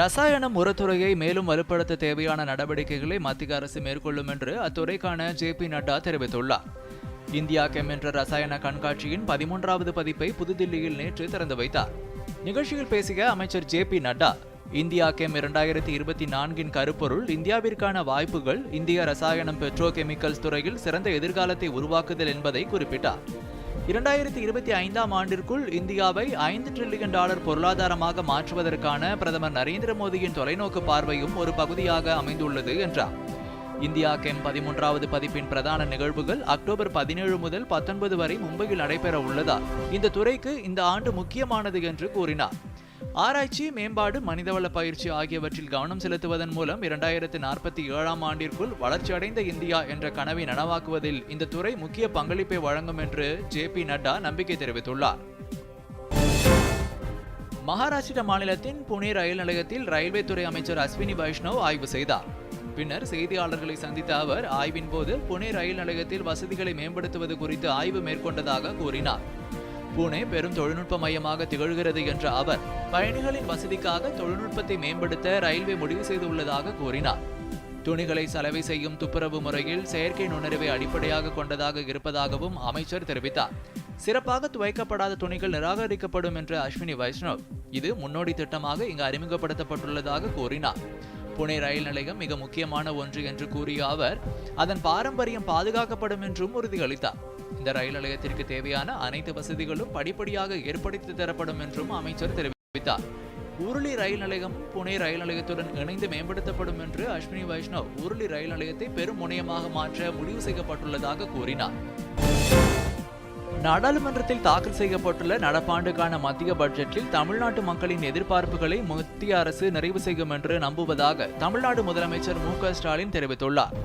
ரசாயனம் உரத்துறையை மேலும் வலுப்படுத்த தேவையான நடவடிக்கைகளை மத்திய அரசு மேற்கொள்ளும் என்று அத்துறைக்கான ஜே பி நட்டா தெரிவித்துள்ளார். இந்தியா கெம் என்ற ரசாயன கண்காட்சியின் பதிமூன்றாவது பதிப்பை புதுதில்லியில் நேற்று திறந்து வைத்தார். நிகழ்ச்சியில் பேசிய அமைச்சர் ஜே பி நட்டா இந்தியா கெம் இரண்டாயிரத்தி இருபத்தி நான்கின் கருப்பொருள் இந்தியாவிற்கான வாய்ப்புகள் இந்திய ரசாயனம் பெட்ரோ கெமிக்கல்ஸ் துறையில் சிறந்த எதிர்காலத்தை உருவாக்குதல் என்பதை குறிப்பிட்டார். இரண்டாயிரத்தி இருபத்தி ஐந்தாம் ஆண்டிற்குள் இந்தியாவை ஐந்து டிரில்லியன் டாலர் பொருளாதாரமாக மாற்றுவதற்கான பிரதமர் நரேந்திர மோடியின் தொலைநோக்கு பார்வையும் ஒரு பகுதியாக அமைந்துள்ளது என்றார். இந்தியா கெம் பதிமூன்றாவது பதிப்பின் பிரதான நிகழ்வுகள் அக்டோபர் பதினேழு முதல் பத்தொன்பது வரை மும்பையில் நடைபெற உள்ளதால் இந்த துறைக்கு இந்த ஆண்டு முக்கியமானது என்று கூறினார். ஆராய்ச்சி மேம்பாடு மனிதவள பயிற்சி ஆகியவற்றில் கவனம் செலுத்துவதன் மூலம் இரண்டாயிரத்து நாற்பத்தி ஏழாம் ஆண்டிற்குள் வளர்ச்சியடைந்த இந்தியா என்ற கனவை நனவாக்குவதில் இந்த துறை முக்கிய பங்களிப்பை வழங்கும் என்று ஜே பி நட்டா நம்பிக்கை தெரிவித்துள்ளார். மகாராஷ்டிர மாநிலத்தின் புனே ரயில் நிலையத்தில் ரயில்வே துறை அமைச்சர் அஸ்வினி வைஷ்ணவ் ஆய்வு செய்தார். பின்னர் செய்தியாளர்களை சந்தித்த அவர் ஆய்வின் போது புனே ரயில் நிலையத்தில் வசதிகளை மேம்படுத்துவது குறித்து ஆய்வு மேற்கொண்டதாக கூறினார். புனே பெரும் தொழில்நுட்ப மையமாக திகழ்கிறது என்ற அவர் பயணிகளின் வசதிக்காக தொழில்நுட்பத்தை மேம்படுத்த ரயில்வே முடிவு செய்துள்ளதாக கூறினார். துணிகளை சலவை செய்யும் துப்புரவு முறையில் செயற்கை நுண்ணறிவை அடிப்படையாக கொண்டதாக இருப்பதாகவும் அமைச்சர் தெரிவித்தார். சிறப்பாக துவைக்கப்படாத துணிகள் நிராகரிக்கப்படும் என்ற அஸ்வினி வைஷ்ணவ் இது முன்னோடி திட்டமாக இங்கு அறிமுகப்படுத்தப்பட்டுள்ளதாக கூறினார். புனே ரயில் நிலையம் மிக முக்கியமான ஒன்று என்று கூறிய அவர் அதன் பாரம்பரியம் பாதுகாக்கப்படும் என்றும் உறுதியளித்தார். இந்த ரயில் நிலையத்திற்கு தேவையான அனைத்து வசதிகளும் படிப்படியாக ஏற்படுத்தி தரப்படும் என்றும் அமைச்சர் தெரிவித்தார். உருளி ரயில் நிலையம் புனே ரயில் நிலையத்துடன் இணைந்து மேம்படுத்தப்படும் என்று அஸ்வினி வைஷ்ணவ் உருளி ரயில் நிலையத்தை பெரும் முனையமாக மாற்ற முடிவு செய்யப்பட்டுள்ளதாக கூறினார். நாடாளுமன்றத்தில் தாக்கல் செய்யப்பட்டுள்ள நடப்பாண்டுக்கான மத்திய பட்ஜெட்டில் தமிழ்நாட்டு மக்களின் எதிர்பார்ப்புகளை மத்திய அரசு நிறைவு செய்யும் என்று நம்புவதாக தமிழ்நாடு முதலமைச்சர் மு ஸ்டாலின் தெரிவித்துள்ளார்.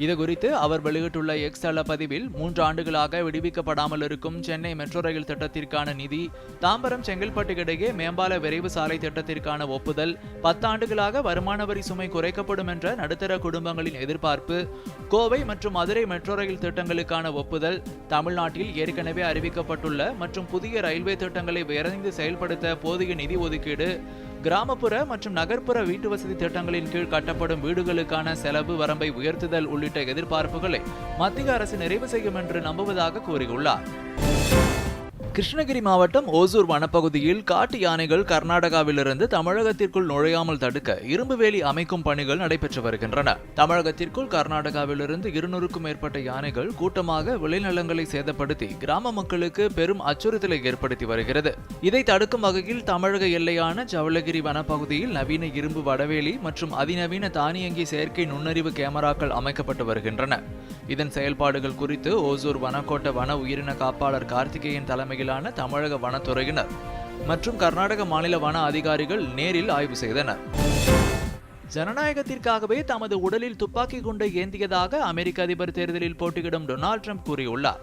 இதுகுறித்து அவர் வெளியிட்டுள்ள எக்ஸ் தள பதிவில் மூன்று ஆண்டுகளாக விடுவிக்கப்படாமல் இருக்கும் சென்னை மெட்ரோ ரயில் திட்டத்திற்கான நிதி தாம்பரம் செங்கல்பட்டு இடையே மேம்பால விரைவு சாலை திட்டத்திற்கான ஒப்புதல் பத்தாண்டுகளாக வருமான வரி சுமை குறைக்கப்படும் என்ற நடுத்தர குடும்பங்களின் எதிர்பார்ப்பு கோவை மற்றும் மதுரை மெட்ரோ ரயில் திட்டங்களுக்கான ஒப்புதல் தமிழ்நாட்டில் ஏற்கனவே அறிவிக்கப்பட்டுள்ள மற்றும் புதிய ரயில்வே திட்டங்களை விரைந்து செயல்படுத்த போதிய நிதி ஒதுக்கீடு கிராமப்புற மற்றும் நகர்ப்புற வீட்டு வசதி திட்டங்களின் கீழ் கட்டப்படும் வீடுகளுக்கான செலவு வரம்பை உயர்த்துதல் உள்ளிட்ட எதிர்பார்ப்புகளை மத்திய அரசு நிறைவு செய்யும் என்று நம்புவதாக கூறியுள்ளார். கிருஷ்ணகிரி மாவட்டம் ஓசூர் வனப்பகுதியில் காட்டு யானைகள் கர்நாடகாவிலிருந்து தமிழகத்திற்குள் நுழையாமல் தடுக்க இரும்பு வேலி அமைக்கும் பணிகள் நடைபெற்று வருகின்றன. தமிழகத்திற்குள் கர்நாடகாவிலிருந்து இருநூறுக்கும் மேற்பட்ட யானைகள் கூட்டமாக விளைநிலங்களை சேதப்படுத்தி கிராம மக்களுக்கு பெரும் அச்சுறுத்தலை ஏற்படுத்தி வருகிறது. இதை தடுக்கும் வகையில் தமிழக எல்லையான ஜவளகிரி வனப்பகுதியில் நவீன இரும்பு வடவேலி மற்றும் அதிநவீன தானியங்கி செயற்கை நுண்ணறிவு கேமராக்கள் அமைக்கப்பட்டு வருகின்றன. இதன் செயல்பாடுகள் குறித்து ஓசூர் வனக்கோட்ட வன உயிரின காப்பாளர் கார்த்திகேயன் தலைமையிலான தமிழக வனத்துறையினர் மற்றும் கர்நாடக மாநில வன அதிகாரிகள் நேரில் ஆய்வு செய்தனர். ஜனநாயகத்திற்காகவே தமது உடலில் துப்பாக்கி குண்டை ஏந்தியதாக அமெரிக்க அதிபர் தேர்தலில் போட்டியிடும் டொனால்ட் ட்ரம்ப் கூறியுள்ளார்.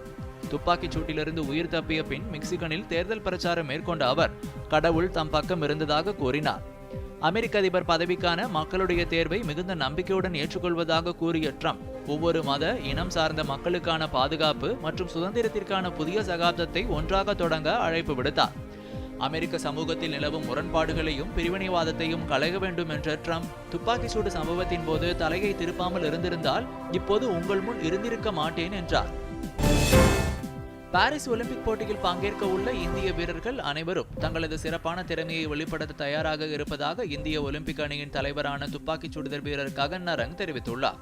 துப்பாக்கிச் சூட்டிலிருந்து உயிர் தப்பிய பின் மெக்சிகனில் தேர்தல் பிரச்சாரம் மேற்கொண்ட அவர் கடவுள் தம் பக்கம் இருந்ததாக கூறினார். அமெரிக்க அதிபர் பதவிக்கான மக்களுடைய தேர்வை மிகுந்த நம்பிக்கையுடன் ஏற்றுக்கொள்வதாக கூறிய ட்ரம்ப் ஒவ்வொரு மத இனம் சார்ந்த மக்களுக்கான பாதுகாப்பு மற்றும் சுதந்திரத்திற்கான புதிய சகாப்தத்தை ஒன்றாக தொடங்க அழைப்பு விடுத்தார். அமெரிக்க சமூகத்தில் நிலவும் முரண்பாடுகளையும் பிரிவினைவாதத்தையும் களைய வேண்டும் என்ற ட்ரம்ப் துப்பாக்கிச்சூடு சம்பவத்தின் போது தலையை திருப்பாமல் இருந்திருந்தால் இப்போது உங்கள் முன் இருந்திருக்க மாட்டேன் என்றார். பாரிஸ் ஒலிம்பிக் போட்டியில் பங்கேற்க உள்ள இந்திய வீரர்கள் அனைவரும் தங்களது சிறப்பான திறமையை வெளிப்படுத்த தயாராக இருப்பதாக இந்திய ஒலிம்பிக் அணியின் தலைவரான துப்பாக்கிச் சுடுதல் வீரர் ககன் நரங் தெரிவித்துள்ளார்.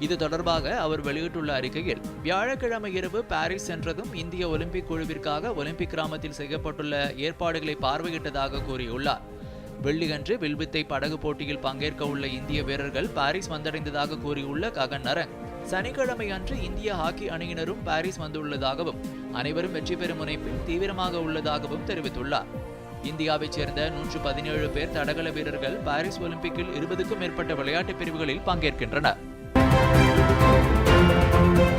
இது தொடர்பாக அவர் வெளியிட்டுள்ள அறிக்கையில் வியாழக்கிழமை இரவு பாரிஸ் சென்றதும் இந்திய ஒலிம்பிக் குழுவிற்காக ஒலிம்பிக் கிராமத்தில் செய்யப்பட்டுள்ள ஏற்பாடுகளை பார்வையிட்டதாக கூறியுள்ளார். வெள்ளியன்று வில்வித்தை படகு போட்டியில் பங்கேற்க உள்ள இந்திய வீரர்கள் பாரிஸ் வந்தடைந்ததாக கூறியுள்ள ககன் நரங் சனிக்கிழமை அன்று இந்திய ஹாக்கி அணியினரும் பாரிஸ் வந்துள்ளதாகவும் அனைவரும் வெற்றி பெறும் முனைப்பில் தீவிரமாக உள்ளதாகவும் தெரிவித்துள்ளார். இந்தியாவைச் சேர்ந்த நூற்று பதினேழு பேர் தடகள வீரர்கள் பாரிஸ் ஒலிம்பிக்கில் இருபதுக்கும் மேற்பட்ட விளையாட்டுப் பிரிவுகளில் பங்கேற்கின்றனர்.